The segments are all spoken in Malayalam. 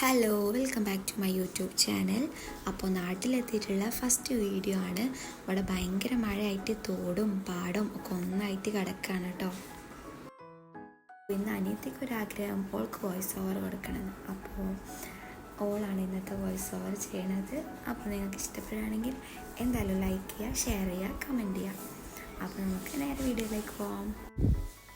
Hello welcome back to my YouTube channel അപ്പോൾ നാട്ടിലെത്തിയിട്ടുള്ള ഫസ്റ്റ് വീഡിയോ ആണ്. ഇവിടെ ഭയങ്കര മഴയായിട്ട് തോടും പാടും ഒക്കെ ഒന്നായിട്ട് കിടക്കുകയാണ് കേട്ടോ. ഇന്ന് അനിയത്തേക്ക് ഒരു ആഗ്രഹം ഓൾക്ക് വോയിസ് ഓവർ കൊടുക്കണം. അപ്പോൾ ഓളാണ് ഇന്നത്തെ വോയിസ് ഓവർ ചെയ്യണത്. അപ്പോൾ നിങ്ങൾക്ക് ഇഷ്ടപ്പെടുകയാണെങ്കിൽ എന്തായാലും ലൈക്ക് ചെയ്യുക ഷെയർ ചെയ്യുക കമന്റ് ചെയ്യുക. അപ്പോൾ നമുക്ക് നേരെ വീഡിയോയിലേക്ക് പോവാം.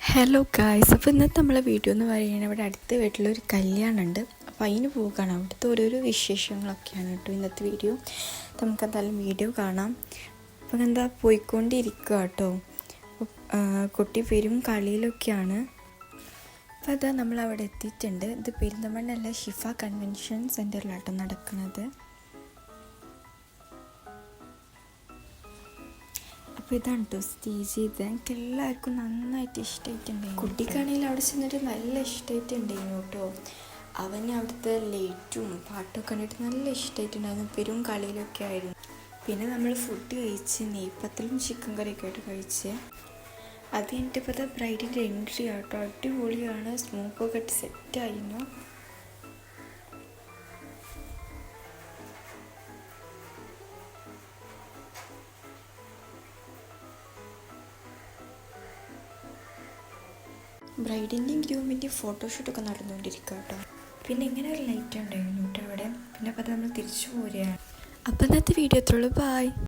ഹലോ ഗായ്സ് അപ്പോൾ ഇന്നത്തെ നമ്മളെ വീഡിയോ എന്ന് പറയുന്നത് ഇവിടെ അടുത്ത വീട്ടിലൊരു കല്യാണം ഉണ്ട് അപ്പോൾ അതിന് പോകാണ്. അവിടുത്തെ ഓരോരോ വിശേഷങ്ങളൊക്കെയാണ് കേട്ടോ ഇന്നത്തെ വീഡിയോ നമുക്കെന്തായാലും വീഡിയോ കാണാം. അപ്പം എന്താ പോയിക്കൊണ്ടിരിക്കുക കേട്ടോ കുട്ടി പേരും കളിയിലൊക്കെയാണ്. അപ്പോൾ അതാ നമ്മൾ അവിടെ എത്തിയിട്ടുണ്ട്. ഇത് പെരിന്തമണ്ണല്ല ഷിഫ കൺവെൻഷൻ സെന്ററിലാട്ടോ നടക്കുന്നത് അപ്പോൾ ഇതാണ് കേട്ടോ സ്റ്റേജ്. ചെയ്ത് എനിക്ക് എല്ലാവർക്കും നന്നായിട്ട് ഇഷ്ടമായിട്ടുണ്ടായിരുന്നു കുട്ടിക്കാണെങ്കിൽ അവിടെ ചെന്നിട്ട് നല്ല ഇഷ്ടമായിട്ടുണ്ടായിരുന്നു കേട്ടോ. അവന് അവിടുത്തെ ലൈറ്റും പാട്ടൊക്കെ കണ്ടിട്ട് നല്ല ഇഷ്ടമായിട്ടുണ്ടായിരുന്നു പെരും കളിയിലൊക്കെ ആയിരുന്നു. പിന്നെ നമ്മൾ ഫുഡ് കഴിച്ച് നെയ്പ്പത്തലും ചിക്കൻ കറിയൊക്കെ ആയിട്ട് കഴിച്ച്. അത് കഴിഞ്ഞിട്ട് ഇപ്പോഴത്തെ ബ്രൈഡിന്റെ എൻട്രി ആട്ടോ. അടിപൊളിയാണ്. സ്മോക്കൊക്കെ ഇട്ട് സെറ്റായിരുന്നു ബ്രൈഡിന്റെയും ഗ്രൂമിന്റെയും ഫോട്ടോഷൂട്ടൊക്കെ നടന്നുകൊണ്ടിരിക്കുക കേട്ടോ. പിന്നെ ഇങ്ങനെ ഒരു ലൈറ്റ് ഉണ്ടായിരുന്നു. കേട്ടോ അവിടെ പിന്നെ അപ്പോൾ അത് നമ്മൾ തിരിച്ചു പോരുകയാണ്. അപ്പോൾ ഇന്നത്തെ വീഡിയോ എത്രയുള്ളൂ ബായ്